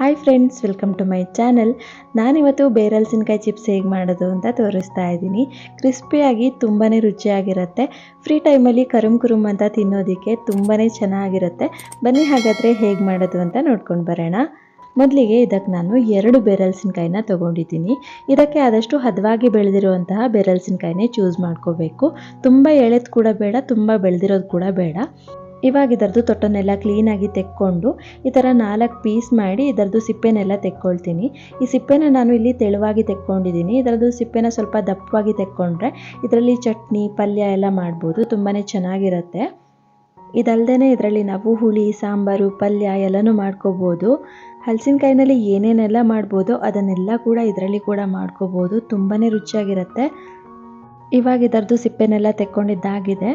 Hi friends, welcome to my channel. ನಾನಿವತ್ತು ಬೇರಲ್ಸಿನಕಾಯಿ chips ಹೇಗೆ ಮಾಡೋದು ಅಂತ ತೋರಿಸ್ತಾ ಇದ್ದೀನಿ. ಕ್ರಿಸ್ಪಿಯಾಗಿ ತುಂಬಾ ರುಚಿಯಾಗಿರುತ್ತೆ. ಫ್ರೀ ಟೈಮಲ್ಲಿ ಕರುಮ್ ಕುರುಮ್ ಅಂತ ತಿನ್ನೋದಕ್ಕೆ ತುಂಬಾ ಚೆನ್ನಾಗಿರುತ್ತೆ. ಬನ್ನಿ ಹಾಗಾದರೆ ಹೇಗೆ ಮಾಡೋದು ಅಂತ ನೋಡ್ಕೊಂಡು ಬರೋಣ. ಮೊದಲಿಗೆ ಇದಕ್ಕೆ ನಾನು ಎರಡು ಬೇರಲ್ಸಿನಕಾಯಿನ ತೊಗೊಂಡಿದ್ದೀನಿ. ಇದಕ್ಕೆ ಆದಷ್ಟು ಹದವಾಗಿ ಬೆಳೆದಿರುವಂತಹ ಬೇರಲ್ಸಿನಕಾಯಿನೇ ಚೂಸ್ ಮಾಡ್ಕೋಬೇಕು. ತುಂಬ ಎಳೆದು ಕೂಡ ಬೇಡ, ತುಂಬ ಬೆಳೆದಿರೋದು ಕೂಡ ಬೇಡ. ಇವಾಗ ಇದರದ್ದು ತೊಟ್ಟನ್ನೆಲ್ಲ ಕ್ಲೀನಾಗಿ ತೆಕ್ಕೊಂಡು ಈ ಥರ ನಾಲ್ಕು ಪೀಸ್ ಮಾಡಿ ಇದರದ್ದು ಸಿಪ್ಪೆನೆಲ್ಲ ತೆಕ್ಕೊಳ್ತೀನಿ. ಈ ಸಿಪ್ಪೆನ ನಾನು ಇಲ್ಲಿ ತೆಳುವಾಗಿ ತೆಕ್ಕೊಂಡಿದ್ದೀನಿ. ಇದರದ್ದು ಸಿಪ್ಪೆನ ಸ್ವಲ್ಪ ದಪ್ಪವಾಗಿ ತೆಕ್ಕೊಂಡ್ರೆ ಇದರಲ್ಲಿ ಚಟ್ನಿ, ಪಲ್ಯ ಎಲ್ಲ ಮಾಡ್ಬೋದು. ತುಂಬಾ ಚೆನ್ನಾಗಿರುತ್ತೆ. ಇದಲ್ದೇ ಇದರಲ್ಲಿ ನಾವು ಹುಳಿ, ಸಾಂಬಾರು, ಪಲ್ಯ ಎಲ್ಲನೂ ಮಾಡ್ಕೋಬೋದು. ಹಲಸಿನಕಾಯಿನಲ್ಲಿ ಏನೇನೆಲ್ಲ ಮಾಡ್ಬೋದು ಅದನ್ನೆಲ್ಲ ಕೂಡ ಇದರಲ್ಲಿ ಕೂಡ ಮಾಡ್ಕೋಬೋದು. ತುಂಬಾ ರುಚಿಯಾಗಿರುತ್ತೆ. ಇವಾಗ ಇದರದ್ದು ಸಿಪ್ಪೆನೆಲ್ಲ ತೆಕ್ಕೊಂಡಿದ್ದಾಗಿದೆ.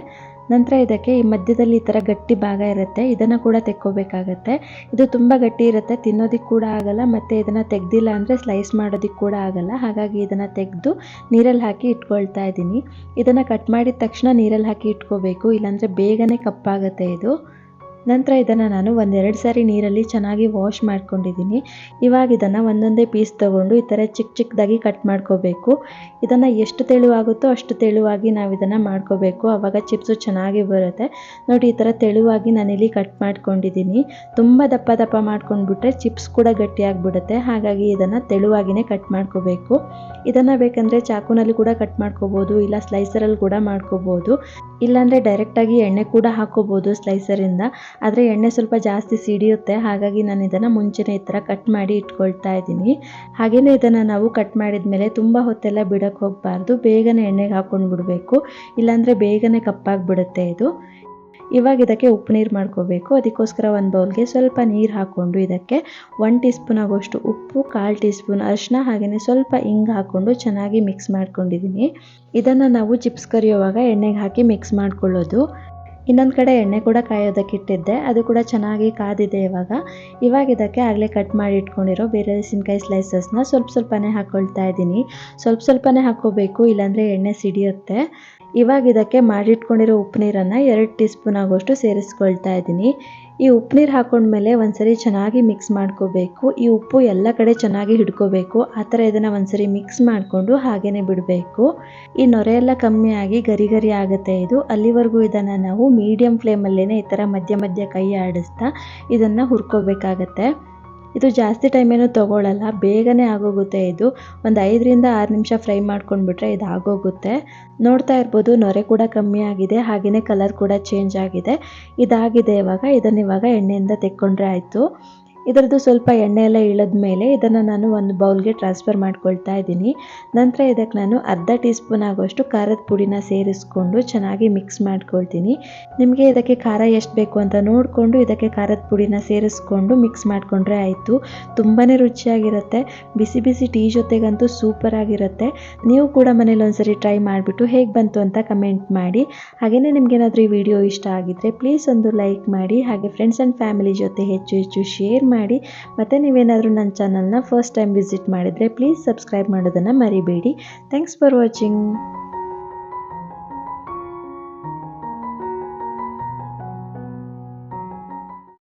ನಂತರ ಇದಕ್ಕೆ ಈ ಮಧ್ಯದಲ್ಲಿ ಈ ಥರ ಗಟ್ಟಿ ಭಾಗ ಇರುತ್ತೆ. ಇದನ್ನು ಕೂಡ ತೆಕ್ಕೋಬೇಕಾಗತ್ತೆ. ಇದು ತುಂಬ ಗಟ್ಟಿ ಇರುತ್ತೆ. ತಿನ್ನೋದಕ್ಕೆ ಕೂಡ ಆಗಲ್ಲ. ಮತ್ತು ಇದನ್ನು ತೆಗ್ದಿಲ್ಲ ಅಂದರೆ ಸ್ಲೈಸ್ ಮಾಡೋದಕ್ಕೆ ಕೂಡ ಆಗಲ್ಲ. ಹಾಗಾಗಿ ಇದನ್ನು ತೆಗೆದು ನೀರಲ್ಲಿ ಹಾಕಿ ಇಟ್ಕೊಳ್ತಾ ಇದ್ದೀನಿ. ಇದನ್ನು ಕಟ್ ಮಾಡಿದ ತಕ್ಷಣ ನೀರಲ್ಲಿ ಹಾಕಿ ಇಟ್ಕೋಬೇಕು. ಇಲ್ಲಾಂದರೆ ಬೇಗನೆ ಕಪ್ಪಾಗುತ್ತೆ ಇದು. ನಂತರ ಇದನ್ನು ನಾನು ಒಂದೆರಡು ಸಾರಿ ನೀರಲ್ಲಿ ಚೆನ್ನಾಗಿ ವಾಶ್ ಮಾಡ್ಕೊಂಡಿದ್ದೀನಿ. ಇವಾಗ ಇದನ್ನು ಒಂದೊಂದೇ ಪೀಸ್ ತೊಗೊಂಡು ಈ ಥರ ಚಿಕ್ಕ ಚಿಕ್ಕದಾಗಿ ಕಟ್ ಮಾಡ್ಕೋಬೇಕು. ಇದನ್ನು ಎಷ್ಟು ತೆಳುವಾಗುತ್ತೋ ಅಷ್ಟು ತೆಳುವಾಗಿ ನಾವು ಇದನ್ನು ಮಾಡ್ಕೋಬೇಕು. ಆವಾಗ ಚಿಪ್ಸು ಚೆನ್ನಾಗಿ ಬರುತ್ತೆ. ನೋಡಿ ಈ ಥರ ತೆಳುವಾಗಿ ನಾನಿಲ್ಲಿ ಕಟ್ ಮಾಡ್ಕೊಂಡಿದ್ದೀನಿ. ತುಂಬ ದಪ್ಪ ದಪ್ಪ ಮಾಡ್ಕೊಂಡ್ಬಿಟ್ರೆ ಚಿಪ್ಸ್ ಕೂಡ ಗಟ್ಟಿಯಾಗಿಬಿಡುತ್ತೆ ಹಾಗಾಗಿ ಇದನ್ನು ತೆಳುವಾಗಿಯೇ ಕಟ್ ಮಾಡ್ಕೋಬೇಕು. ಇದನ್ನು ಬೇಕಂದರೆ ಚಾಕುನಲ್ಲಿ ಕೂಡ ಕಟ್ ಮಾಡ್ಕೋಬೋದು, ಇಲ್ಲ ಸ್ಲೈಸರಲ್ಲಿ ಕೂಡ ಮಾಡ್ಕೋಬೋದು. ಇಲ್ಲಾಂದರೆ ಡೈರೆಕ್ಟಾಗಿ ಎಣ್ಣೆ ಕೂಡ ಹಾಕೋಬೋದು ಸ್ಲೈಸರಿಂದ ಆದರೆ ಎಣ್ಣೆ ಸ್ವಲ್ಪ ಜಾಸ್ತಿ ಸಿಡಿಯುತ್ತೆ, ಹಾಗಾಗಿ ನಾನು ಇದನ್ನು ಮುಂಚೆನೇ ಈ ಥರ ಕಟ್ ಮಾಡಿ ಇಟ್ಕೊಳ್ತಾ ಇದ್ದೀನಿ. ಹಾಗೆಯೇ ಇದನ್ನು ನಾವು ಕಟ್ ಮಾಡಿದ ಮೇಲೆ ತುಂಬ ಹೊತ್ತೆಲ್ಲ ಬಿಡೋಕ್ಕೆ ಹೋಗಬಾರ್ದು, ಬೇಗನೆ ಎಣ್ಣೆಗೆ ಹಾಕ್ಕೊಂಡು ಬಿಡಬೇಕು, ಇಲ್ಲಾಂದರೆ ಬೇಗನೆ ಕಪ್ಪಾಗಿಬಿಡುತ್ತೆ ಇದು. ಇವಾಗ ಇದಕ್ಕೆ ಉಪ್ಪು ನೀರು ಮಾಡ್ಕೋಬೇಕು, ಅದಕ್ಕೋಸ್ಕರ ಒಂದು ಬೌಲ್ಗೆ ಸ್ವಲ್ಪ ನೀರು ಹಾಕ್ಕೊಂಡು ಇದಕ್ಕೆ ಒನ್ ಟೀ ಸ್ಪೂನ್ ಆಗೋಷ್ಟು ಉಪ್ಪು, ಕಾಲು ಟೀ ಸ್ಪೂನ್ ಅರಿಶಿನ ಹಾಗೆಯೇ ಸ್ವಲ್ಪ ಹಿಂಗೆ ಹಾಕ್ಕೊಂಡು ಚೆನ್ನಾಗಿ ಮಿಕ್ಸ್ ಮಾಡ್ಕೊಂಡಿದ್ದೀನಿ. ಇದನ್ನು ನಾವು ಚಿಪ್ಸ್ ಕರಿಯುವಾಗ ಎಣ್ಣೆಗೆ ಹಾಕಿ ಮಿಕ್ಸ್ ಮಾಡ್ಕೊಳ್ಳೋದು. ಇನ್ನೊಂದು ಕಡೆ ಎಣ್ಣೆ ಕೂಡ ಕಾಯೋದಕ್ಕೆ ಇಟ್ಟಿದ್ದೆ. ಅದು ಕೂಡ ಚೆನ್ನಾಗಿ ಕಾದಿದೆ ಇವಾಗ. ಇವಾಗ ಇದಕ್ಕೆ ಆಗಲೇ ಕಟ್ ಮಾಡಿ ಇಟ್ಕೊಂಡಿರೋ ಬೇರೆ ಹಸಿನಕಾಯಿ ಸ್ಲೈಸಸ್ನ ಸ್ವಲ್ಪ ಸ್ವಲ್ಪನೇ ಹಾಕ್ಕೊಳ್ತಾ ಇದ್ದೀನಿ. ಸ್ವಲ್ಪ ಸ್ವಲ್ಪನೇ ಹಾಕ್ಕೋಬೇಕು, ಇಲ್ಲಾಂದರೆ ಎಣ್ಣೆ ಸಿಡಿಯುತ್ತೆ. ಇವಾಗ ಇದಕ್ಕೆ ಮಾಡಿಟ್ಕೊಂಡಿರೋ ಉಪ್ಪು ನೀರನ್ನು ಎರಡು ಟೀ ಸ್ಪೂನ್ ಆಗೋಷ್ಟು ಸೇರಿಸ್ಕೊಳ್ತಾ ಇದ್ದೀನಿ. ಈ ಉಪ್ಪು ನೀರು ಹಾಕೊಂಡ್ಮೇಲೆ ಒಂದ್ಸರಿ ಚೆನ್ನಾಗಿ ಮಿಕ್ಸ್ ಮಾಡ್ಕೋಬೇಕು. ಈ ಉಪ್ಪು ಎಲ್ಲ ಕಡೆ ಚೆನ್ನಾಗಿ ಹಿಡ್ಕೋಬೇಕು. ಆ ಥರ ಇದನ್ನು ಒಂದ್ಸರಿ ಮಿಕ್ಸ್ ಮಾಡಿಕೊಂಡು ಹಾಗೇ ಬಿಡಬೇಕು. ಈ ನೊರೆ ಎಲ್ಲ ಕಮ್ಮಿ ಆಗಿ ಗರಿ ಗರಿ ಆಗುತ್ತೆ ಇದು. ಅಲ್ಲಿವರೆಗೂ ಇದನ್ನು ನಾವು ಮೀಡಿಯಮ್ ಫ್ಲೇಮಲ್ಲೇ ಈ ಥರ ಮಧ್ಯ ಮಧ್ಯ ಕೈ ಆಡಿಸ್ತಾ ಇದನ್ನು ಹುರ್ಕೋಬೇಕಾಗತ್ತೆ. ಇದು ಜಾಸ್ತಿ ಟೈಮೇನು ತೊಗೊಳ್ಳಲ್ಲ ಬೇಗನೆ ಆಗೋಗುತ್ತೆ ಇದು. ಒಂದು ಐದರಿಂದ ಆರು ನಿಮಿಷ ಫ್ರೈ ಮಾಡ್ಕೊಂಡ್ಬಿಟ್ರೆ ಇದು ಆಗೋಗುತ್ತೆ. ನೋಡ್ತಾ ಇರ್ಬೋದು, ನೊರೆ ಕೂಡ ಕಮ್ಮಿ ಆಗಿದೆ ಹಾಗೆಯೇ ಕಲರ್ ಕೂಡ ಚೇಂಜ್ ಆಗಿದೆ. ಇದಾಗಿದೆ ಇವಾಗ, ಇದನ್ನು ಇವಾಗ ಎಣ್ಣೆಯಿಂದ ತೆಕ್ಕೊಂಡ್ರೆ ಆಯಿತು. ಇದರದ್ದು ಸ್ವಲ್ಪ ಎಣ್ಣೆ ಎಲ್ಲ ಇಳಿದ ಮೇಲೆ ಇದನ್ನು ನಾನು ಒಂದು ಬೌಲ್ಗೆ ಟ್ರಾನ್ಸ್ಫರ್ ಮಾಡ್ಕೊಳ್ತಾ ಇದ್ದೀನಿ. ನಂತರ ಇದಕ್ಕೆ ನಾನು ಅರ್ಧ ಟೀ ಸ್ಪೂನ್ ಆಗೋಷ್ಟು ಖಾರದ ಪುಡಿನ ಸೇರಿಸ್ಕೊಂಡು ಚೆನ್ನಾಗಿ ಮಿಕ್ಸ್ ಮಾಡ್ಕೊಳ್ತೀನಿ. ನಿಮಗೆ ಇದಕ್ಕೆ ಖಾರ ಎಷ್ಟು ಬೇಕು ಅಂತ ನೋಡಿಕೊಂಡು ಇದಕ್ಕೆ ಖಾರದ ಪುಡಿನ ಸೇರಿಸ್ಕೊಂಡು ಮಿಕ್ಸ್ ಮಾಡಿಕೊಂಡ್ರೆ ಆಯಿತು. ತುಂಬಾ ರುಚಿಯಾಗಿರುತ್ತೆ. ಬಿಸಿ ಬಿಸಿ ಟೀ ಜೊತೆಗಂತೂ ಸೂಪರ್ ಆಗಿರುತ್ತೆ ನೀವು ಕೂಡ ಮನೇಲಿ ಒಂದ್ಸರಿ ಟ್ರೈ ಮಾಡಿಬಿಟ್ಟು ಹೇಗೆ ಬಂತು ಅಂತ ಕಮೆಂಟ್ ಮಾಡಿ. ಹಾಗೆಯೇ ನಿಮಗೇನಾದರೂ ಈ ವಿಡಿಯೋ ಇಷ್ಟ ಆಗಿದ್ರೆ ಪ್ಲೀಸ್ ಒಂದು ಲೈಕ್ ಮಾಡಿ. ಹಾಗೆ ಫ್ರೆಂಡ್ಸ್ ಆ್ಯಂಡ್ ಫ್ಯಾಮಿಲಿ ಜೊತೆ ಹೆಚ್ಚು ಹೆಚ್ಚು ಶೇರ್ ಮಾಡಿ. ಮತ್ತು ನೀವೇನಾದರೂ ನನ್ನ ಚಾನಲ್ನ ಫಸ್ಟ್ ಟೈಮ್ ವಿಸಿಟ್ ಮಾಡಿದರೆ ಪ್ಲೀಸ್ ಸಬ್ಸ್ಕ್ರೈಬ್ ಮಾಡೋದನ್ನು ಮರಿಬೇಡಿ. Thanks for watching